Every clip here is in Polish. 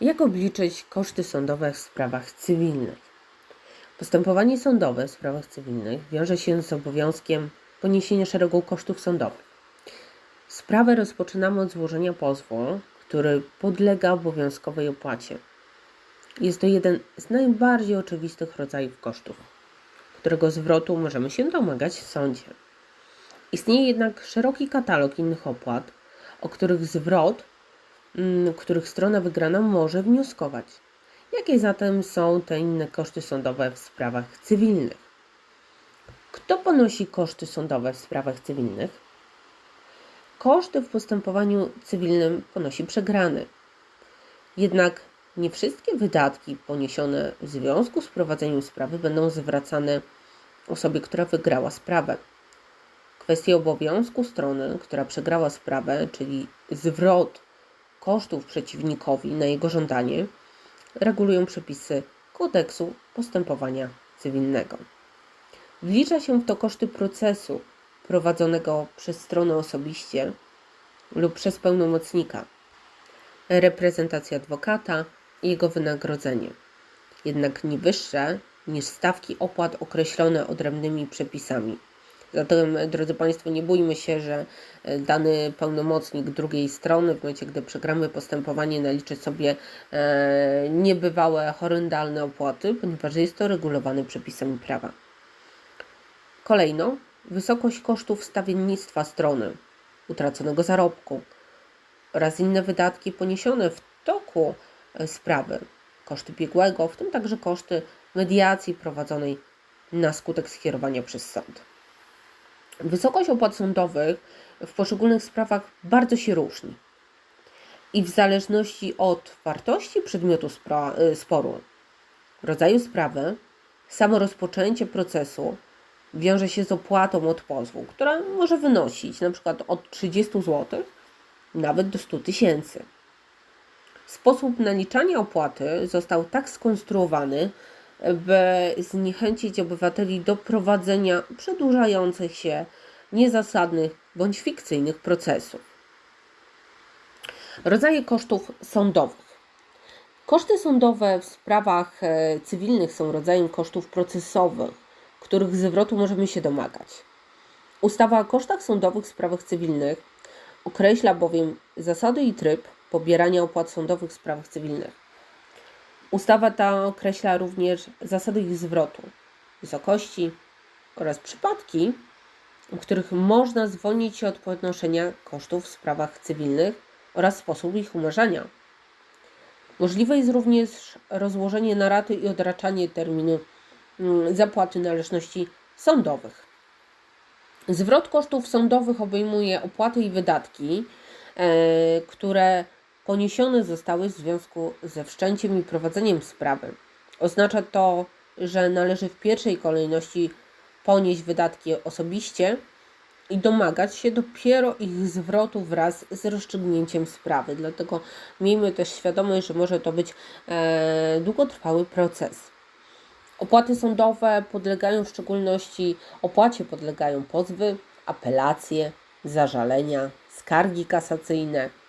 Jak obliczyć koszty sądowe w sprawach cywilnych? Postępowanie sądowe w sprawach cywilnych wiąże się z obowiązkiem poniesienia szeregu kosztów sądowych. Sprawę rozpoczynamy od złożenia pozwu, który podlega obowiązkowej opłacie. Jest to jeden z najbardziej oczywistych rodzajów kosztów, którego zwrotu możemy się domagać w sądzie. Istnieje jednak szeroki katalog innych opłat, o których zwrot których strona wygrana może wnioskować. Jakie zatem są te inne koszty sądowe w sprawach cywilnych? Kto ponosi koszty sądowe w sprawach cywilnych? Koszty w postępowaniu cywilnym ponosi przegrany. Jednak nie wszystkie wydatki poniesione w związku z prowadzeniem sprawy będą zwracane osobie, która wygrała sprawę. Kwestie obowiązku strony, która przegrała sprawę, czyli zwrot kosztów przeciwnikowi na jego żądanie regulują przepisy kodeksu postępowania cywilnego. Wlicza się w to koszty procesu prowadzonego przez stronę osobiście lub przez pełnomocnika, reprezentacja adwokata i jego wynagrodzenie, jednak nie wyższe niż stawki opłat określone odrębnymi przepisami. Zatem, drodzy Państwo, nie bójmy się, że e, dany pełnomocnik drugiej strony, w momencie gdy przegramy postępowanie, naliczy sobie e, niebywałe, horrendalne opłaty, ponieważ jest to regulowane przepisami prawa. Kolejno, wysokość kosztów stawiennictwa strony, utraconego zarobku oraz inne wydatki poniesione w toku e, sprawy, koszty biegłego, w tym także koszty mediacji prowadzonej na skutek skierowania przez sąd. Wysokość opłat sądowych w poszczególnych sprawach bardzo się różni. I w zależności od wartości przedmiotu y, sporu, rodzaju sprawy, samo rozpoczęcie procesu wiąże się z opłatą od pozwu, która może wynosić przykład od 30 zł nawet do 100 tysięcy. Sposób naliczania opłaty został tak skonstruowany, by zniechęcić obywateli do prowadzenia przedłużających się, niezasadnych bądź fikcyjnych procesów. Rodzaje kosztów sądowych. Koszty sądowe w sprawach e, cywilnych są rodzajem kosztów procesowych, których zwrotu możemy się domagać. Ustawa o kosztach sądowych w sprawach cywilnych określa bowiem zasady i tryb pobierania opłat sądowych w sprawach cywilnych. Ustawa ta określa również zasady ich zwrotu, wysokości oraz przypadki, w których można zwolnić się od ponoszenia kosztów w sprawach cywilnych oraz sposób ich umarzania. Możliwe jest również rozłożenie na raty i odraczanie terminu mm, zapłaty należności sądowych. Zwrot kosztów sądowych obejmuje opłaty i wydatki, e, które poniesione zostały w związku ze wszczęciem i prowadzeniem sprawy. Oznacza to, że należy w pierwszej kolejności ponieść wydatki osobiście i domagać się dopiero ich zwrotu wraz z rozstrzygnięciem sprawy. Dlatego miejmy też świadomość, że może to być e, długotrwały proces. Opłaty sądowe podlegają w szczególności opłacie podlegają pozwy, apelacje, zażalenia, skargi kasacyjne,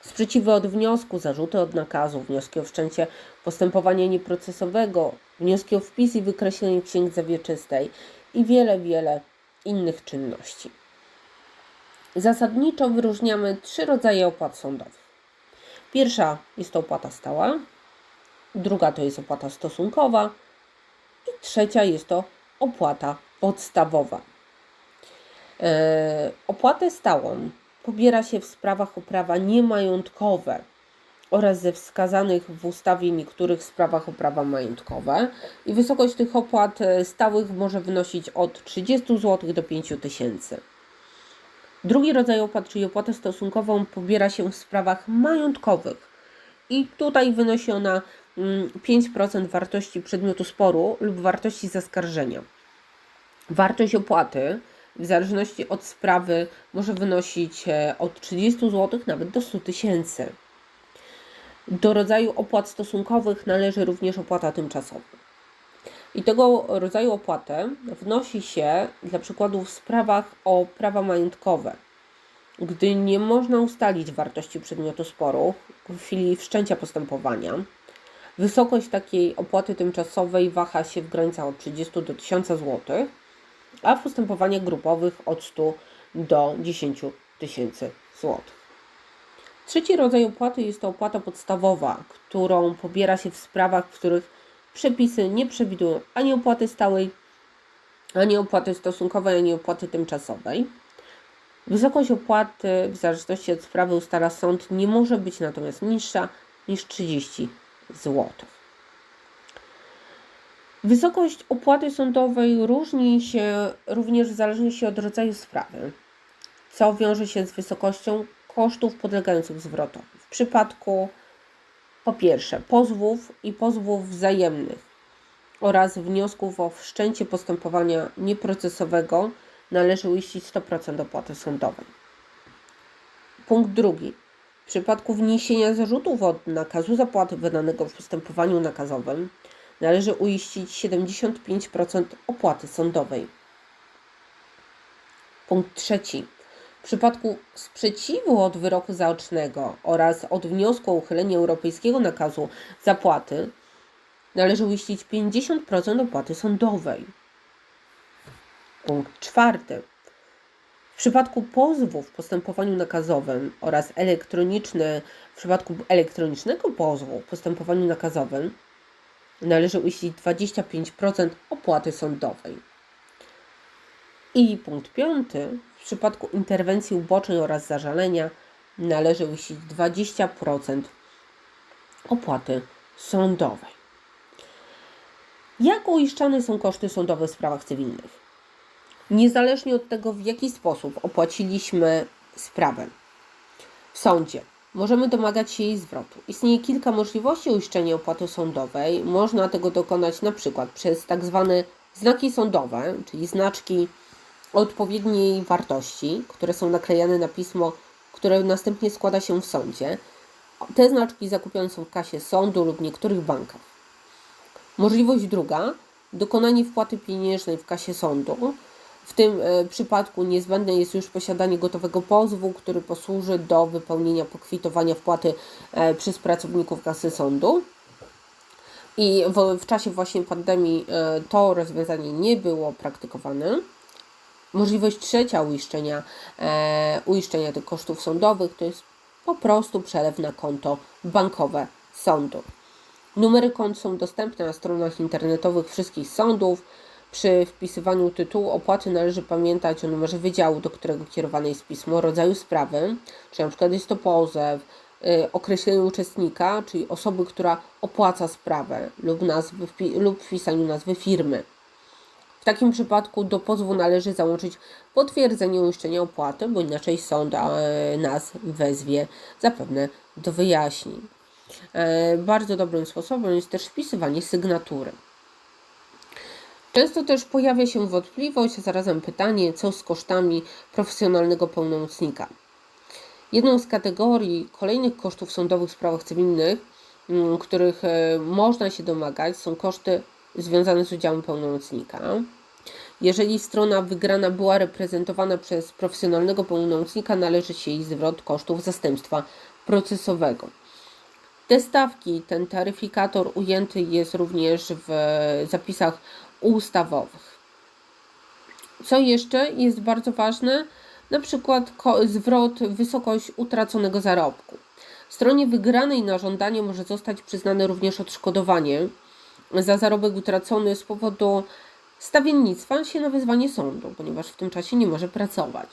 Sprzeciwy od wniosku, zarzuty od nakazu, wnioski o wszczęcie postępowania nieprocesowego, wnioski o wpis i wykreślenie księg zawieczystej i wiele, wiele innych czynności. Zasadniczo wyróżniamy trzy rodzaje opłat sądowych. Pierwsza jest to opłata stała, druga to jest opłata stosunkowa i trzecia jest to opłata podstawowa. Yy, opłatę stałą pobiera się w sprawach o prawa niemajątkowe oraz ze wskazanych w ustawie niektórych sprawach o prawa majątkowe i wysokość tych opłat e, stałych może wynosić od 30 zł do 5 tysięcy. Drugi rodzaj opłat, czyli opłatę stosunkową, pobiera się w sprawach majątkowych i tutaj wynosi ona 5% mm, wartości przedmiotu sporu lub wartości zaskarżenia. Wartość opłaty w zależności od sprawy może wynosić e, od 30 zł nawet do 100 tysięcy. Do rodzaju opłat stosunkowych należy również opłata tymczasowa. I tego rodzaju opłatę wnosi się dla przykładu w sprawach o prawa majątkowe gdy nie można ustalić wartości przedmiotu sporu w chwili wszczęcia postępowania. Wysokość takiej opłaty tymczasowej waha się w granicach od 30 do 1000 zł, a w postępowaniach grupowych od 100 do 10 tysięcy złotych. Trzeci rodzaj opłaty jest to opłata podstawowa, którą pobiera się w sprawach, w których przepisy nie przewidują ani opłaty stałej, ani opłaty stosunkowej, ani opłaty tymczasowej. Wysokość opłaty w zależności od sprawy ustala sąd nie może być natomiast niższa niż 30 zł. Wysokość opłaty sądowej różni się również w zależności od rodzaju sprawy, co wiąże się z wysokością kosztów podlegających zwrotowi. W przypadku po pierwsze pozwów i pozwów wzajemnych oraz wniosków o wszczęcie postępowania nieprocesowego należy uiścić 100% opłaty sądowej. Punkt drugi. W przypadku wniesienia zarzutów od nakazu zapłaty wydanego w postępowaniu nakazowym należy uiścić 75% opłaty sądowej. Punkt trzeci. W przypadku sprzeciwu od wyroku zaocznego oraz od wniosku o uchylenie europejskiego nakazu zapłaty należy uiścić 50% opłaty sądowej. Punkt czwarty. W przypadku pozwu w postępowaniu nakazowym oraz elektroniczne, w przypadku elektronicznego pozwu w postępowaniu nakazowym należy uiścić 25% opłaty sądowej. I punkt piąty. W przypadku interwencji ubocznej oraz zażalenia należy uiścić 20% opłaty sądowej. Jak uiszczane są koszty sądowe w sprawach cywilnych? Niezależnie od tego, w jaki sposób opłaciliśmy sprawę w sądzie, możemy domagać się jej zwrotu. Istnieje kilka możliwości uiszczenia opłaty sądowej. Można tego dokonać na przykład przez tak zwane znaki sądowe, czyli znaczki odpowiedniej wartości, które są naklejane na pismo, które następnie składa się w sądzie. Te znaczki zakupione są w kasie sądu lub niektórych bankach. Możliwość druga, dokonanie wpłaty pieniężnej w kasie sądu. W tym e, przypadku niezbędne jest już posiadanie gotowego pozwu, który posłuży do wypełnienia pokwitowania wpłaty e, przez pracowników kasy sądu. I w, w czasie właśnie pandemii e, to rozwiązanie nie było praktykowane. Możliwość trzecia uiszczenia, uiszczenia tych kosztów sądowych to jest po prostu przelew na konto bankowe sądu. Numery kont są dostępne na stronach internetowych wszystkich sądów. Przy wpisywaniu tytułu opłaty należy pamiętać o numerze wydziału, do którego kierowane jest pismo, rodzaju sprawy, czy na przykład jest to pozew, y, określeniu uczestnika, czyli osoby, która opłaca sprawę lub, nazwy, lub wpisaniu nazwy firmy. W takim przypadku do pozwu należy załączyć potwierdzenie uiszczenia opłaty, bo inaczej sąd nas wezwie zapewne do wyjaśnień. E, bardzo dobrym sposobem jest też wpisywanie sygnatury. Często też pojawia się wątpliwość, a zarazem pytanie, co z kosztami profesjonalnego pełnomocnika. Jedną z kategorii kolejnych kosztów sądowych w sprawach cywilnych, mm, których e, można się domagać, są koszty związane z udziałem pełnomocnika. Jeżeli strona wygrana była reprezentowana przez profesjonalnego pełnomocnika, należy się jej zwrot kosztów zastępstwa procesowego. Te stawki, ten taryfikator ujęty jest również w zapisach ustawowych. Co jeszcze jest bardzo ważne? Na przykład zwrot wysokość utraconego zarobku. Stronie wygranej na żądanie może zostać przyznane również odszkodowanie za zarobek utracony z powodu stawiennictwa się na wezwanie sądu, ponieważ w tym czasie nie może pracować.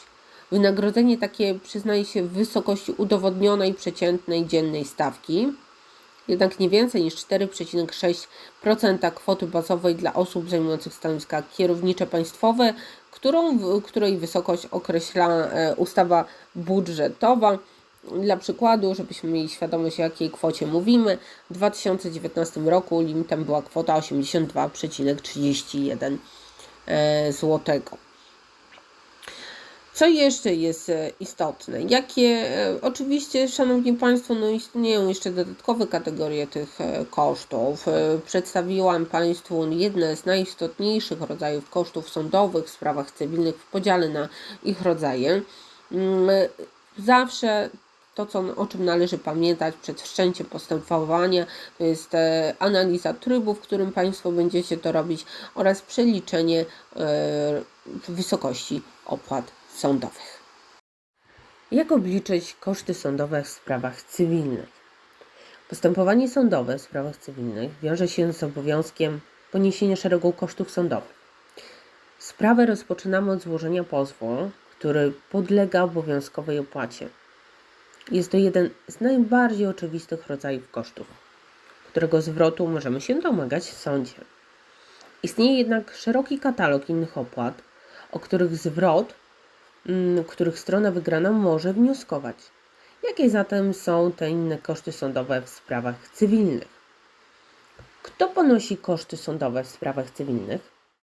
Wynagrodzenie takie przyznaje się w wysokości udowodnionej przeciętnej dziennej stawki jednak nie więcej niż 4,6% kwoty bazowej dla osób zajmujących stanowiska kierownicze państwowe, którą, której wysokość określa e, ustawa budżetowa. Dla przykładu, żebyśmy mieli świadomość, o jakiej kwocie mówimy, w 2019 roku limitem była kwota 82,31 e, złotego. Co jeszcze jest e, istotne? Jakie, e, oczywiście, Szanowni Państwo, no istnieją jeszcze dodatkowe kategorie tych e, kosztów. Przedstawiłam Państwu jedne z najistotniejszych rodzajów kosztów sądowych w sprawach cywilnych w podziale na ich rodzaje. Mm, Zawsze to, co, o czym należy pamiętać przed wszczęciem postępowania, to jest analiza trybu, w którym Państwo będziecie to robić oraz przeliczenie wysokości opłat sądowych. Jak obliczyć koszty sądowe w sprawach cywilnych? Postępowanie sądowe w sprawach cywilnych wiąże się z obowiązkiem poniesienia szeregu kosztów sądowych. Sprawę rozpoczynamy od złożenia pozwu, który podlega obowiązkowej opłacie. Jest to jeden z najbardziej oczywistych rodzajów kosztów, którego zwrotu możemy się domagać w sądzie. Istnieje jednak szeroki katalog innych opłat, o których zwrot, mm, których strona wygrana może wnioskować. Jakie zatem są te inne koszty sądowe w sprawach cywilnych? Kto ponosi koszty sądowe w sprawach cywilnych?